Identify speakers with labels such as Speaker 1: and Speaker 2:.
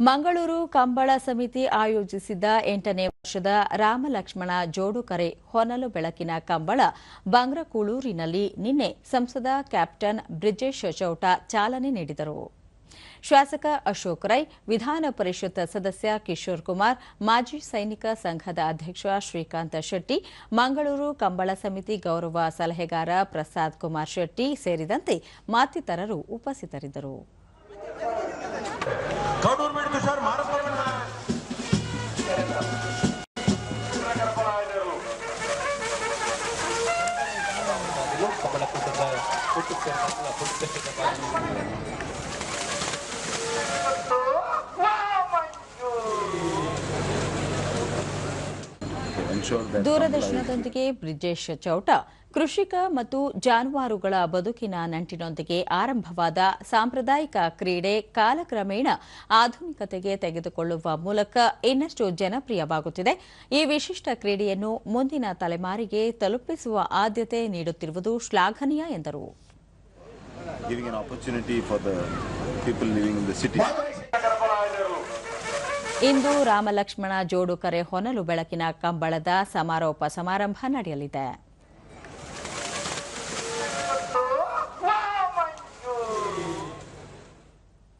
Speaker 1: ಮಂಗಳೂರು ಕಂಬಳ ಸಮಿತಿ ಆಯೋಜಿಸಿದ್ದ ಎಂಟನೇ ವರ್ಷದ ರಾಮಲಕ್ಷ್ಮಣ ಜೋಡುಕರೆ ಹೊನಲು ಬೆಳಕಿನ ಕಂಬಳ ಬಂಗ್ರಕೂಳೂರಿನಲ್ಲಿ ನಿನ್ನೆ ಸಂಸದ ಕ್ಯಾಪ್ಟನ್ ಬ್ರಿಜೇಶ್ ಚೌಟ ಚಾಲನೆ ನೀಡಿದರು. ಶಾಸಕ ಅಶೋಕ್ ರೈ, ವಿಧಾನ ಪರಿಷತ್ ಸದಸ್ಯ ಕಿಶೋರ್ ಕುಮಾರ್, ಮಾಜಿ ಸೈನಿಕ ಸಂಘದ ಅಧ್ಯಕ್ಷ ಶ್ರೀಕಾಂತ ಶೆಟ್ಟಿ, ಮಂಗಳೂರು ಕಂಬಳ ಸಮಿತಿ ಗೌರವ ಸಲಹೆಗಾರ ಪ್ರಸಾದ್ ಕುಮಾರ್ ಶೆಟ್ಟಿ ಸೇರಿದಂತೆ ಮತ್ತಿತರರು ಉಪಸ್ಥಿತರಿದ್ದರು.
Speaker 2: לא, אבל הכותבה, חוץ מסרט, חוץ מסרט,
Speaker 1: ದೂರದರ್ಶನದೊಂದಿಗೆ ಬ್ರಿಜೇಶ್ ಚೌಟ ಕೃಷಿಕ ಮತ್ತು ಜಾನುವಾರುಗಳ ಬದುಕಿನ ನಂಟಿನೊಂದಿಗೆ ಆರಂಭವಾದ ಸಾಂಪ್ರದಾಯಿಕ ಕ್ರೀಡೆ ಕಾಲಕ್ರಮೇಣ ಆಧುನಿಕತೆಗೆ ತೆಗೆದುಕೊಳ್ಳುವ ಮೂಲಕ ಇನ್ನಷ್ಟು ಜನಪ್ರಿಯವಾಗುತ್ತಿದೆ. ಈ ವಿಶಿಷ್ಟ ಕ್ರೀಡೆಯನ್ನು ಮುಂದಿನ ತಲೆಮಾರಿಗೆ ತಲುಪಿಸುವ ಆದ್ಯತೆ ನೀಡುತ್ತಿರುವುದು ಶ್ಲಾಘನೀಯ ಎಂದರು. ಇಂದು ರಾಮಲಕ್ಷ್ಮಣ ಜೋಡು ಕರೆ ಹೊನಲು ಬೆಳಕಿನ ಕಂಬಳದ ಸಮಾರೋಪ ಸಮಾರಂಭ ನಡೆಯಲಿದೆ.